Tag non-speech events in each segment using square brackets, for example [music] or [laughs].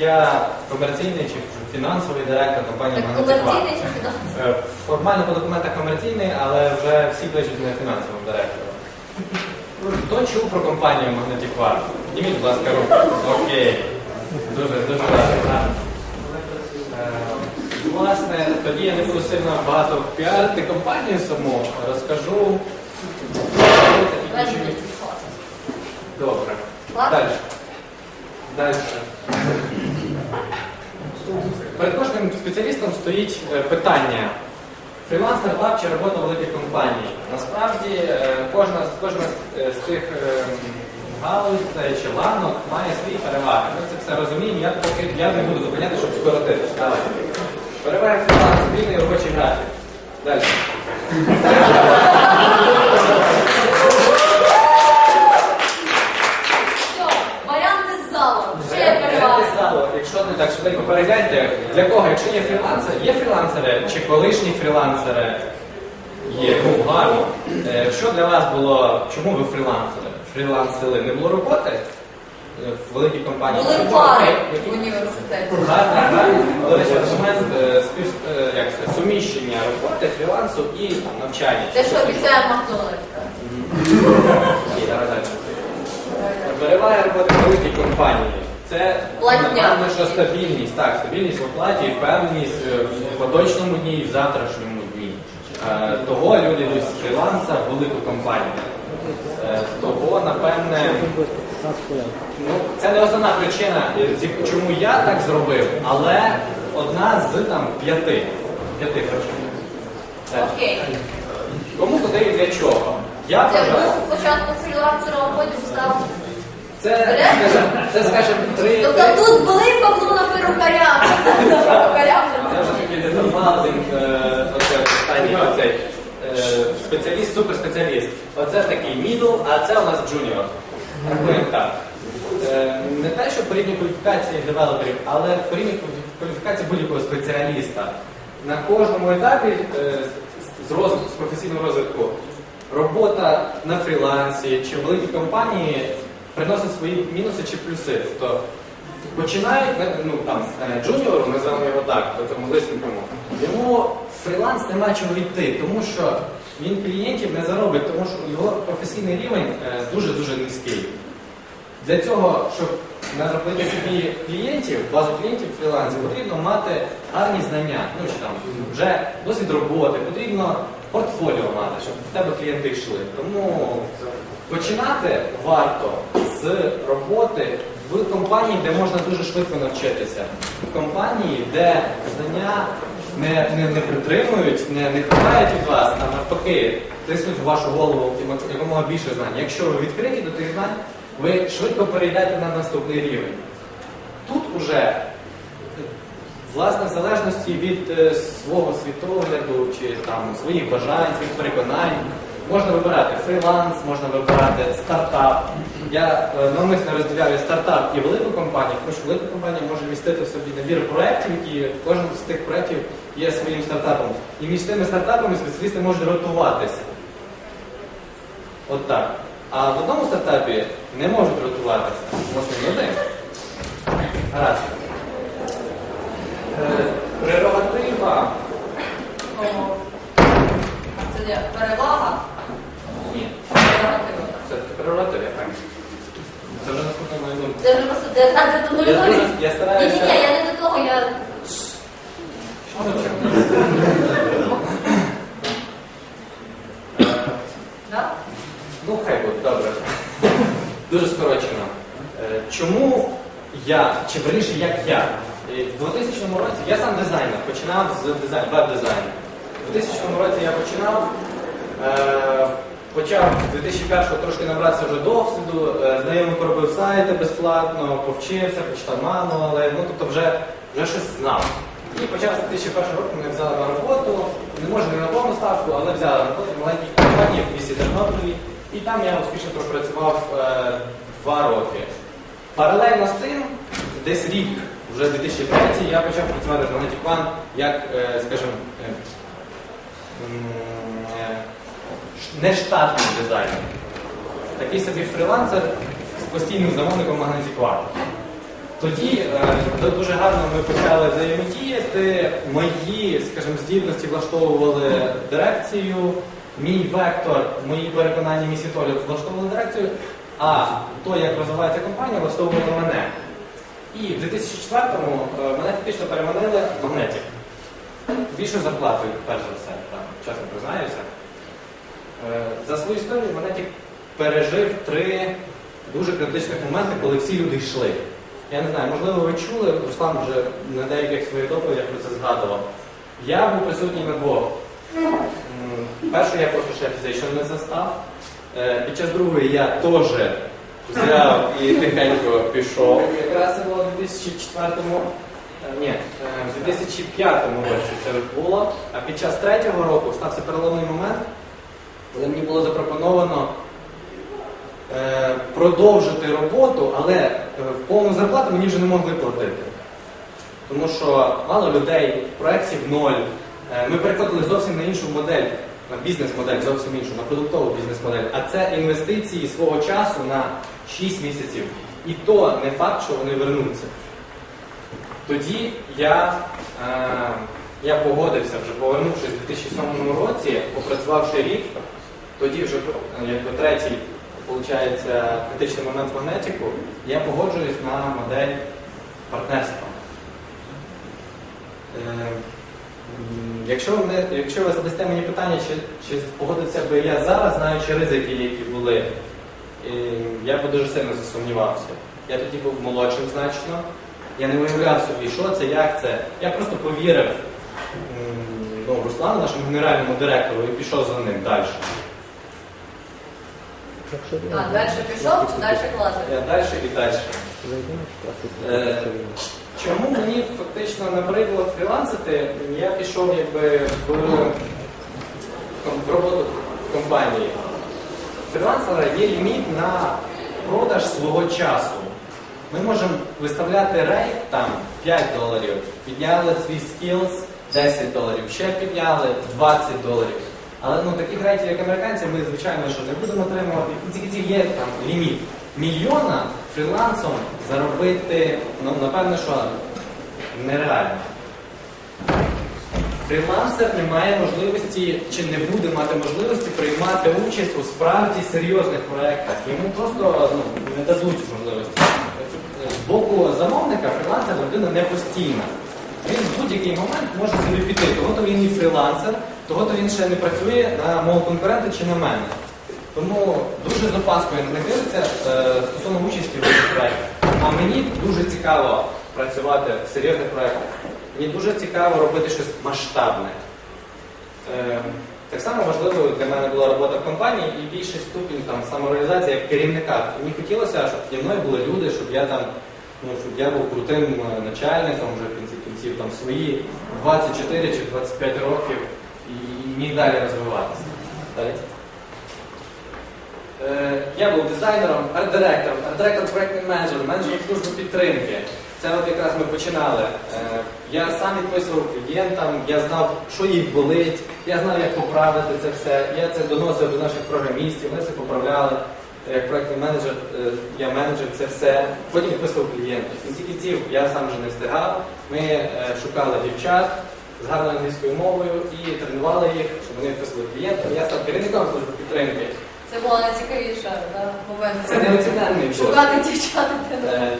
Я комерційний чи фінансовий директор компанії Так «Магнетик комерційний чи фінансовий? Е, Формально по документах комерційний, але вже всі кличуть мене фінансовим директором. Хто чув про компанію One? Підніміть, будь ласка, руку. Окей. Дуже, дуже радий. так. Е, Власне, тоді я не буду сильно багато піарити компанію саму, розкажу. Добре. Ладно. Далі. Далі. Перед кожним спеціалістом стоїть е, питання. Фріланс, стартап чи робота в великій компанії. Насправді е, кожна, з- кожна з- е, цих е, галузей чи ланок має свої переваги. Ми це все розуміємо, я поки я не буду зупиняти, щоб скоротити. Давайте. Переваги фріланс, вільний робочий графік. Далі. Швиденько перегляньте, для кого, якщо є фрілансери, є фрілансери чи колишні фрілансери? Є, ну гарно. Е, Що для вас було, чому ви фрілансери? Фрілансили? Не було роботи Е, в великій компанії? Були пари в університеті. Гарний, гарний, е, спів, е, як це, суміщення роботи, фрілансу і там, навчання. Те, що обіцяє Макдональдс. Окей, давай далі. Перевага роботи в великій компанії. Це напевно, що стабільність, так, стабільність в оплаті і впевненість е, в поточному дні і в завтрашньому дні. Е, Того люди йдуть з фріланса в велику компанію. Е, Того, напевне, ну, це не основна причина, е, чому я так зробив, але одна з там п'яти. П'яти причин. Е, Окей. Кому куди і для чого? Я Це вважаю. був спочатку фрілансером, а потім став. Це, скажімо, це, скажімо, три. Тобто тут були на перукаря. Перукаря. [laughs] Це вже такий деталмаузинг, е, оце останній оцей е, спеціаліст, суперспеціаліст. Оце такий мідл, а це у нас джуніор. Рахуємо так. Е, Не те, що порівнює кваліфікації девелоперів, але порівнює кваліфікації будь-якого спеціаліста. На кожному етапі е, з- з розвитку, з професійного розвитку робота на фрілансі чи в великій компанії приносить свої мінуси чи плюси. Тобто Починають, е, ну там е, джуніор, ми називаємо його так, тому лисненькому. Йому фріланс нема чого йти, тому що він клієнтів не заробить, тому що його професійний рівень е, дуже-дуже низький. Для цього, щоб наробити собі клієнтів, базу клієнтів в фрілансі, потрібно мати гарні знання, ну чи там вже досвід роботи, потрібно портфоліо мати, щоб в тебе клієнти йшли. Тому починати варто з роботи в компанії, де можна дуже швидко навчитися. В компанії, де знання не, не, не притримують, не, не ховають від вас, а навпаки, тиснуть в вашу голову якомога більше знань. Якщо ви відкриті до тих знань, ви швидко перейдете на наступний рівень. Тут уже Власне, в залежності від е, свого світогляду чи там своїх бажань, своїх переконань, можна вибирати фріланс, можна вибирати стартап. Я е, навмисно розділяю стартап і велику компанію, тому що велика компанія може містити в собі набір проєктів, які кожен з тих проєктів є своїм стартапом. І між тими стартапами спеціалісти можуть ротуватися. От так. А в одному стартапі не можуть ротуватися. Можна не один. Гаразд. Е, Прерогатива. Це? Перевага. Це прерогатива, так. Це вже наступна моя думка. Це вже просто 19 до Я 0 дуже- я стараюся- Ні, ні, ні, я не до того, я. Да? Ну, хай буде, добре. Дуже скорочено. Е, Чому я, чи верніше, як я? Е, В 2000 році я сам дизайнер, починав з дизайн, веб-дизайну. У 2000 році я починав, е, почав 2001 трошки набратися вже досвіду, е, знайомий поробив сайти безплатно, повчився, почитав мануали, ну тобто вже, вже щось знав. І почав з 2001 року мене взяли на роботу, не може не на повну ставку, але взяли на роботу в маленькій компанії в місті Тернополі. І там я успішно пропрацював е, два роки. Паралельно з тим, десь рік, вже 2003, я почав працювати Magnetic One як, е, скажімо, е, нештатний дизайнер. Такий собі фрілансер з постійним замовником Magnetic Тоді е, дуже гарно ми почали взаємодіяти. Мої, скажімо, здібності влаштовували дирекцію, мій вектор, мої переконання, мій світогляд влаштовували дирекцію, а то, як розвивається компанія, влаштовувало мене. І в 2004-му е, мене фактично переманили магнетик. Більшою зарплатою, перш за все, так, чесно признаюся. Е, За свою історію Монетік пережив три дуже критичних моменти, коли всі люди йшли. Я не знаю, можливо, ви чули, Руслан вже на деяких своїх доповідях про це згадував. Я був присутній на двох. Першу я просто ще фізично не застав. Е, Під час другої я теж взяв і тихенько пішов. Якраз це було в 2004-му. Е, Ні, в 2005 році це було. А під час третього року стався переломний момент, коли мені було запропоновано е, продовжити роботу, але е, в повну зарплату мені вже не могли платити. Тому що мало людей, проєктів ноль. Е, Ми переходили зовсім на іншу модель, на бізнес-модель, зовсім іншу, на продуктову бізнес-модель. А це інвестиції свого часу на 6 місяців. І то не факт, що вони вернуться. Тоді я, е, я погодився, вже повернувшись у 2007 році, попрацювавши рік, тоді вже е, якби третій, виходить, критичний момент магнетику, я погоджуюсь на модель партнерства. Е, Якщо ви, якщо ви задасте мені питання, чи, чи погодився би я зараз, знаючи ризики, які були, е, я би дуже сильно засумнівався. Я тоді був молодшим значно. Я не уявляв собі, що це, як це. Я просто повірив ну, Руслану, нашому генеральному директору, і пішов за ним далі. А, далі пішов чи далі класив? Я далі і далі. Е, Чому мені фактично набридло фрілансити? Я пішов якби в, в роботу в компанії. Фрілансера є ліміт на продаж свого часу. Ми можемо виставляти рейт там 5 доларів, підняли свій скілз 10 доларів, ще підняли 20 доларів. Але ну, таких рейтів, як американці, ми звичайно що не будемо отримувати. В кінці є там ліміт. Мільйона фрілансом заробити, ну, напевно, що нереально. Фрілансер не має можливості чи не буде мати можливості приймати участь у справді серйозних проєктах. Йому просто ну, не дадуть можливості. З боку замовника фрілансер людина не постійна. Будь-який момент може собі піти. Того-то він і фрілансер, того-то він ще не працює на мого конкурента чи на мене. Тому дуже з опаскою не дивиться е, стосовно участі в цих проєктах. А мені дуже цікаво працювати в серйозних проєктах. Мені дуже цікаво робити щось масштабне. Е, так само важливо для мене була робота в компанії і більший ступінь там, самореалізації як керівника. Мені хотілося, щоб зі мною були люди, щоб я там, ну, щоб я був крутим е, начальником вже в кінці кінців там свої 24 чи 25 років і, міг далі розвиватися. Далі. Е, Я був дизайнером, арт-директором, арт-директором проєктний менеджер, менеджером служби підтримки. Це от якраз ми починали. Е, Я сам відписував клієнтам, я знав, що їх болить, я знав, як поправити це все. Я це доносив до наших програмістів, вони це поправляли. Як проєктний менеджер, е, я менеджер, це все. Потім відписував клієнтів. В кінці кінців я сам вже не встигав. Ми е, шукали дівчат з гарною англійською мовою і тренували їх, щоб вони відписували клієнтам. Я став керівником служби підтримки. Це була найцікавіша момент. Це неоціненний досвід. Шукати дівчат. Е,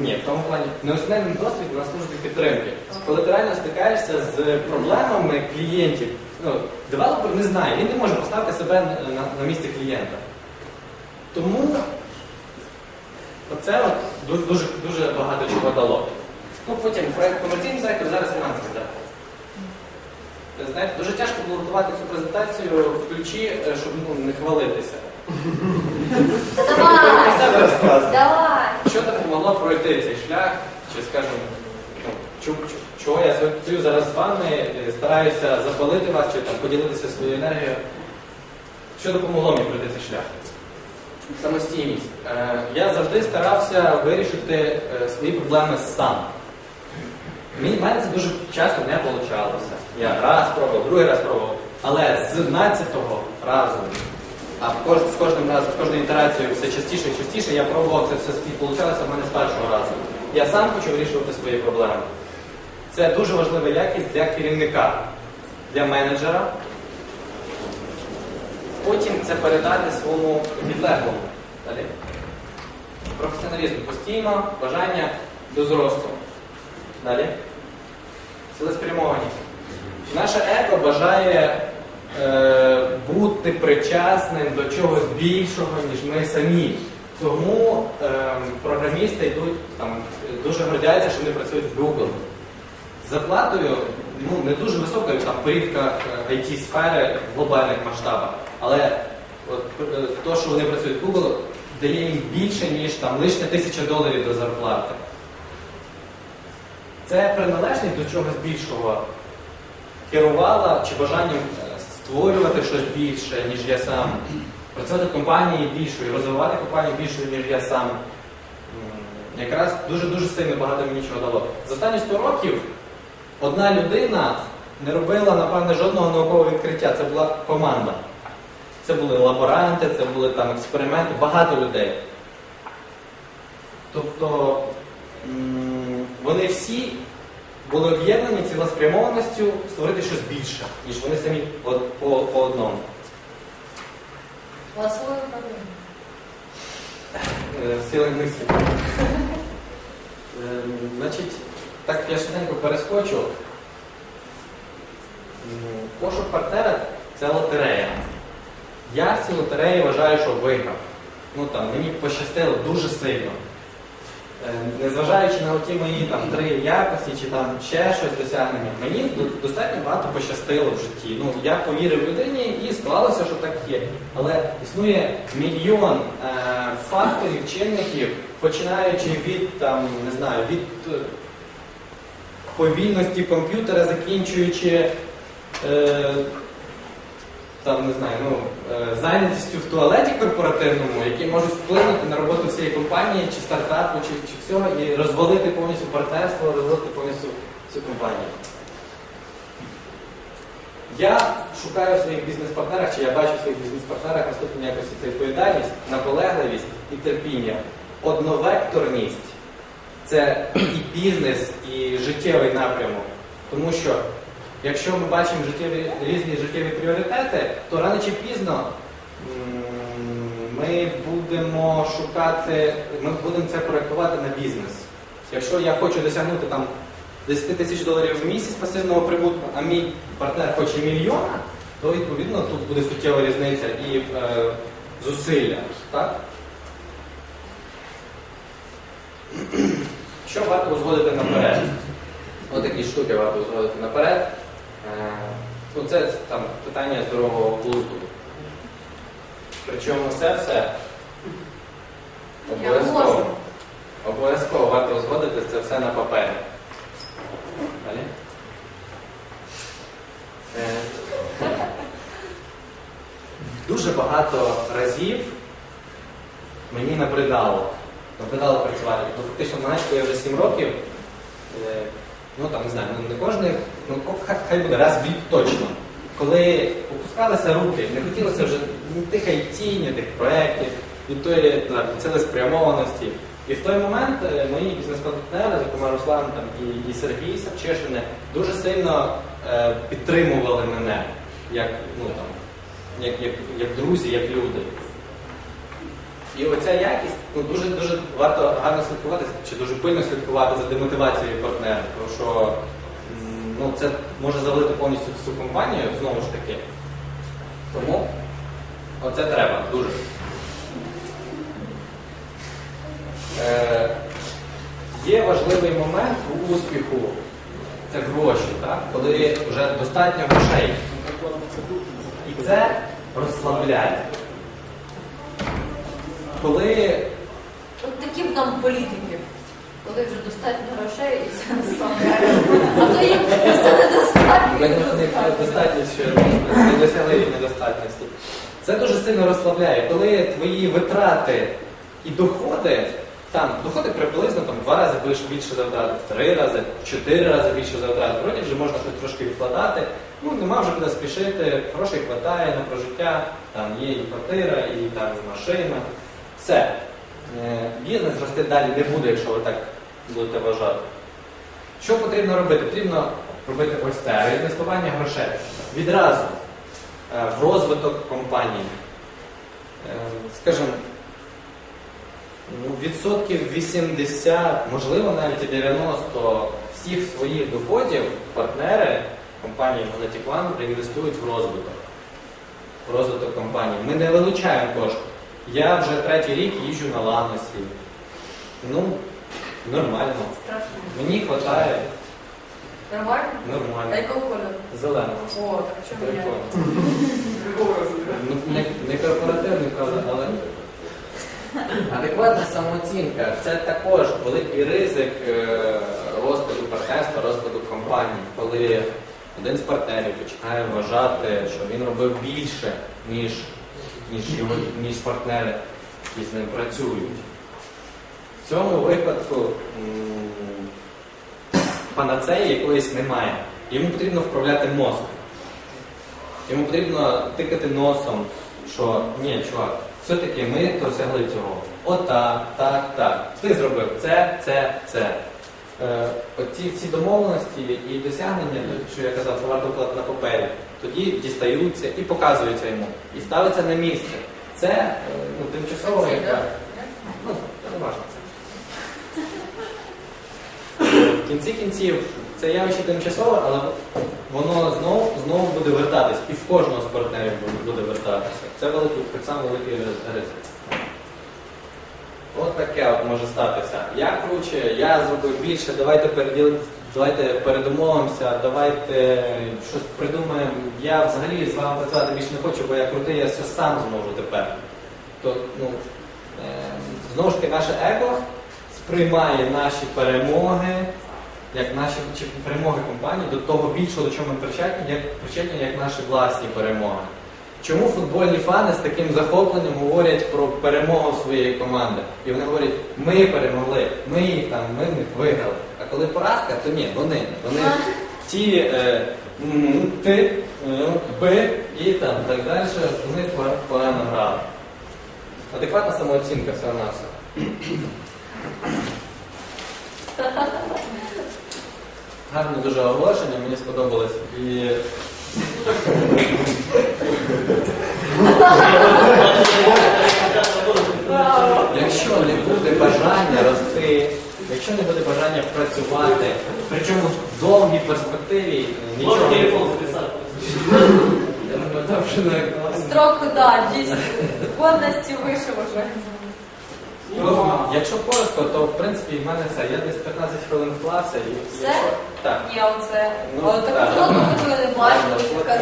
Ні, в тому плані неоціненний досвід на службі підтримки. Коли ти реально стикаєшся з проблемами клієнтів, ну, девелопер не знає, він не може поставити себе на, на, на місце клієнта. Тому оце от дуже, дуже, дуже багато чого дало. Ну, потім проєкт комерційний сектор, зараз фінансовий сектор. Знаєте, дуже тяжко було готувати цю презентацію в ключі, е, щоб ну, не хвалитися. Давай! Що допомогло пройти цей шлях, чи скажімо, ну, чого я стою зараз з вами, е, стараюся запалити вас чи там поділитися своєю енергією. Що допомогло мені пройти цей шлях? Самостійність. Е, я завжди старався вирішити е, свої проблеми сам. Мені мене це дуже часто не вийшло. Я раз пробував, другий раз пробував. Але з 12-го разу, а з кожним разом, з кожною ітерацією все частіше і частіше, я пробував це все вийшло в мене з першого разу. я сам хочу вирішувати свої проблеми. Це дуже важлива якість для керівника, для менеджера. Потім це передати своєму підлеглому. Далі. Професіоналізм постійно, бажання до зросту. Далі. Цілеспрямованість. Наше еко бажає е, бути причасним до чогось більшого, ніж ми самі. Тому е, програмісти йдуть там, дуже гордяться, що вони працюють в Google. Зарплатою ну, не дуже високою, там порівка it сфери в глобальних масштабах. Але от, е, то, що вони працюють Google, дає їм більше, ніж там лишня тисяча доларів до зарплати. Це приналежність до чогось більшого керувала чи бажанням е, створювати щось більше, ніж я сам, працювати в компанії більшою, розвивати компанію більшою, ніж я сам. Якраз дуже-дуже сильно багато мені чого дало. За останні 100 років одна людина не робила, напевне, жодного наукового відкриття. Це була команда. Це були лаборанти, це були там експерименти, багато людей. Тобто вони всі були об'єднані цілеспрямованістю створити щось більше, ніж вони самі от по, по одному. Голосовое управление. Е, Сили мислі. Е, Значить, так я швиденько перескочу. Пошук партнера це лотерея. Я в цій лотереї вважаю, що виграв. Ну там мені пощастило дуже сильно. Е, Незважаючи на ті мої там три якості чи там ще щось досягнення, мені достатньо багато пощастило в житті. Ну я повірив людині і склалося, що так є. Але існує мільйон е, факторів, чинників, починаючи від там, не знаю, від е, повільності комп'ютера, закінчуючи. Е, там не знаю, ну е, зайнятістю в туалеті корпоративному, які можуть вплинути на роботу всієї компанії чи стартапу, чи, чи всього, і розвалити повністю партнерство, розвалити повністю всю компанію. Я шукаю своїх бізнес-партнерах, чи я бачу в своїх бізнес-партнерах наступні якості це відповідальність, наполегливість і терпіння. Одновекторність це і бізнес, і життєвий напрямок. Тому що якщо ми бачимо життєві, різні життєві пріоритети, то рано чи пізно ми будемо шукати, ми будемо це проєктувати на бізнес. Якщо я хочу досягнути там 10 тисяч доларів в місяць пасивного прибутку, а мій партнер хоче мільйона, то відповідно тут буде суттєва різниця і е, зусилля. Так? Що варто узгодити наперед? Ось такі штуки варто узгодити наперед. Е, Ну, це там питання здорового глузду. Причому це все обов'язково. Обов'язково варто узгодити це все на папері. Далі. Е, Дуже багато разів мені набридало. Набридало працювати. Тобто фактично в я вже 7 років. е, Ну там не знаю, ну, не кожний, ну хай, буде раз в рік точно. Коли опускалися руки, не хотілося вже ні тих IT, ні тих проєктів, від тої цілеспрямованості. І в той момент е, мої бізнес-партнери, зокрема Руслан там, і, і Сергій Савчишини, дуже сильно е, підтримували мене як, ну, там, як, як, як друзі, як люди. І оця якість ну, дуже дуже варто гарно слідкувати чи дуже пильно слідкувати за демотивацією партнера, тому що ну, це може завалити повністю всю компанію знову ж таки. Тому оце треба дуже. Е, є важливий момент у успіху це гроші, так? коли вже достатньо грошей. І це розслабляє. Коли От такі б нам політики, коли вже достатньо грошей і це не слабляє. А то їм це недостатньо. Достатньо ще не досягли рівня достатності. Це дуже сильно розслабляє, коли твої витрати і доходи, там доходи приблизно там, два рази більше, за витрати, в три рази, чотири рази більше за витрати. Вроді вже можна щось трошки відкладати. Ну нема вже куди спішити, грошей вистачає на прожиття, там є і квартира, і там машина. Все. Е, Бізнес рости далі не буде, якщо ви так будете вважати. Що потрібно робити? Потрібно робити ось це реінвестування грошей. Відразу е, в розвиток компанії. Е, Скажімо, ну, відсотків 80, можливо, навіть і 90 всіх своїх доходів партнери компанії Monetic One реінвестують в розвиток. В розвиток компанії. Ми не вилучаємо кошти. Я вже третій рік їжджу на Ланосі. Ну, нормально. Страшно. Мені вистачає Нормально? А нормально. якого кольору? Зеленого. О, так чому я? Прикольно. Ну, не, не корпоративний, правда, але адекватна самооцінка це також великий ризик е, розпаду партнерства, розпаду компанії, коли один з партнерів починає вважати, що він робив більше, ніж, ніж, його, ніж партнери, які з ним працюють. Цьому випадку панацеї якоїсь немає. Йому потрібно вправляти мозок. Йому потрібно тикати носом, що ні, чувак, все-таки ми досягли цього. Отак, так, так. Ти зробив це, це, це. Е, оці всі домовленості і досягнення, що я казав, що варто на папері, тоді дістаються і показуються йому. І ставиться на місце. Це е, ну, тимчасово яка. Ну, це не важно це. В кінці кінців це явище тимчасове, але воно знову, знову буде вертатись. І в кожного з партнерів буде- вертатися. Це великий, так само великий ризик. От таке от може статися. Я круче, я зробив більше, давайте переділ... давайте передумовимося, давайте щось придумаємо. Я взагалі з вами працювати більше не хочу, бо я крутий, я все сам зможу тепер. То, ну, е, знову ж таки, наше его сприймає наші перемоги, як наші чи перемоги компанії до того більшого, до чого ми причетні, як причетні, як наші власні перемоги. Чому футбольні фани з таким захопленням говорять про перемогу своєї команди? І вони говорять, ми перемогли, ми їх там, ми них виграли. А коли поразка, то ні, вони. Вони ті е, м, ти, е, би і там так далі, вони пога- погано грали. Адекватна самооцінка все на все. Гарне дуже оголошення, мені сподобалось. І якщо не буде бажання рости, якщо не буде бажання працювати, причому в довгій перспективі нічого не Я думаю, там Строк, да, дійсно. Годності вийшов уже. Якщо коротко, то в принципі в мене все. Я десь 15 хвилин вклався і Все? так. Я оце. Ну, О, так. так. фото ви не бачили, яка.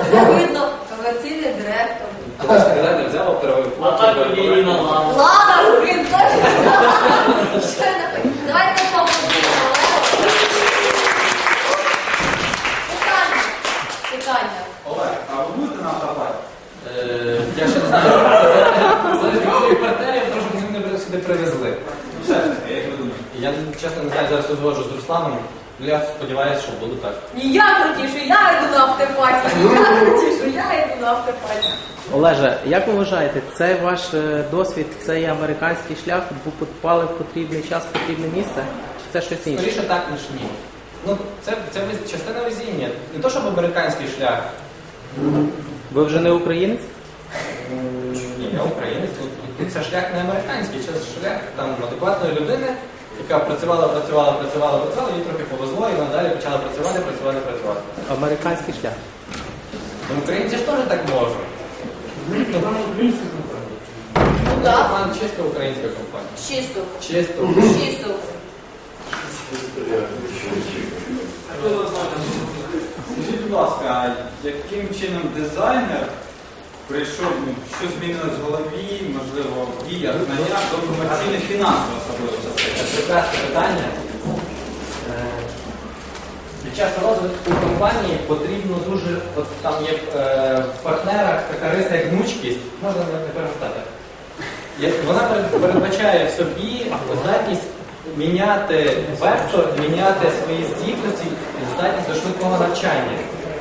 Оце видно комерційний директор. Але ж не взяв перевив А так і на лаву. Ладно, блін, точно. Що я не Давайте поаплодуємо Олегу. Питання. Питання. Олег, а ви будете на автопаті? Е, Я ще не знаю, це залежить від моїх партнерів, тому що вони мене сюди привезли. Все ж як ви думаєте? Я чесно не знаю, зараз узгоджу з Русланом, але я сподіваюся, що буду так. Ні, я крутіше, я йду на автопаті. Я крутіше, я йду на автопаті. Олеже, як ви вважаєте, це ваш е, досвід, це є американський шлях, бо попали в потрібний час, в потрібне місце? Чи це щось інше? Скоріше так, ніж ні. Ну, це, це вез- частина везіння. Не то, щоб американський шлях. Ви вже не українець? Ні, я українець. Це шлях не американський, це шлях там адекватної людини, яка працювала, працювала, працювала, працювала, їй трохи повезло, і надалі почала працювати, працювати, працювати. Американський шлях. Ну, українці ж теж так можуть. Ну Це так. план чисто українська компанія. Чисто. Чисто. Чисто. Скажіть, будь ласка, а яким чином дизайнер прийшов, ну, що змінилось в голові, можливо, в діях, знаннях до комерційних фінансових особливо? Це прекрасне питання. Е, Під час розвитку компанії потрібно дуже, от там є е, в партнерах така риса як гнучкість, можна не перевертати. Вона передбачає в собі здатність міняти вектор, міняти свої здібності, здатність до швидкого навчання,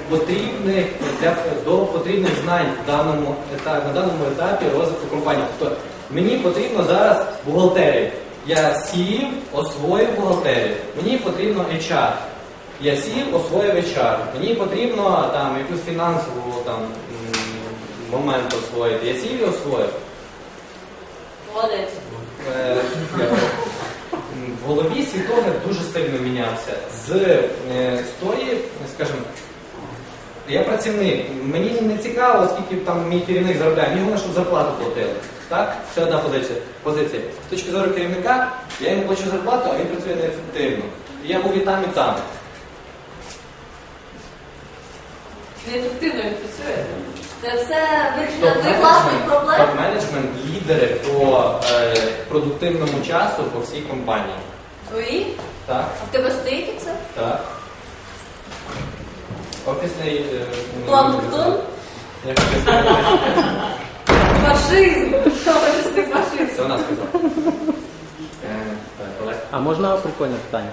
потрібних для до потрібних знань в даному етапі, на даному етапі розвитку компанії. Тобто мені потрібно зараз бухгалтерія. Я сів, освоїв бухгалтерію. Мені потрібно HR. Я сів, освоїв HR. Мені потрібно там якусь фінансову там момент освоїти. Я сів і освоїв. Молодець. Е, В голові світогляд дуже сильно мінявся. З, е, з тої, скажімо, я працівник, мені не цікаво, скільки там мій керівник заробляє, мені головне, щоб зарплату платили. Так? Це одна позиція. позиція. З точки зору керівника, я йому плачу зарплату, а він працює неефективно. І я був і там, і там. Неефективно він працює. Це все вирішення власних проблем. Топ-менеджмент, лідери по е, продуктивному часу по всій компанії. Твої? Так, А в тебе стоїть це? так. Офісний. е, Планктон? Фашизм. Офісний фашизм. Це вона сказала. Е, Олег, А можна прикольне питання?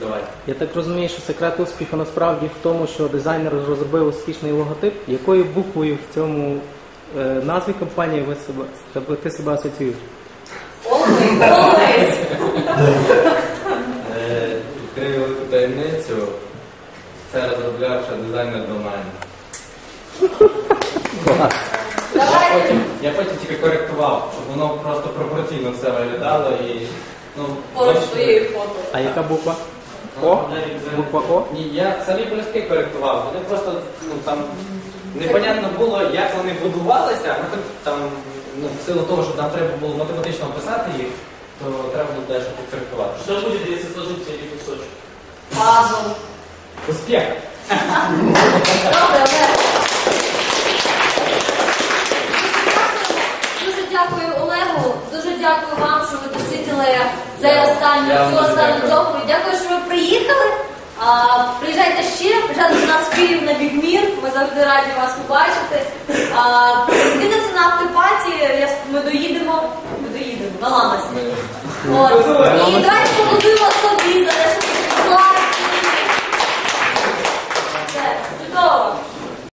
давай. Я так розумію, що секрет успіху насправді в тому, що дизайнер розробив успішний логотип, якою буквою в цьому е, назві компанії ви себе тебе- ти себе асоціюєш? Always. Always. Е, Відкрию велику таємницю. Це розробляв ще дизайнер до мене. Я потім, я потім тільки коректував, щоб воно просто пропорційно все виглядало і. Ну, Поруч твоєї фото. А яка буква? ну, О? Буква О? Ні, я самі полюски коректував. Вони просто ну там непонятно було, як вони будувалися, а там ну, в силу того, що нам треба було математично описати їх, то треба було дещо підкоректувати. Что будет, если сложить все эти кусочки? Пазл. Олег. Дуже дякую Олегу, дуже дякую вам, що ви досиділи цей останній останню доповідь. Дякую, що ви приїхали. А, приїжджайте ще, приїжджайте до нас в Київ на Бігмір. Ми завжди раді вас побачити. Зустрінемося на автопаті. Ми доїдемо. Ми доїдемо на Ламасі. І давайте побудуємо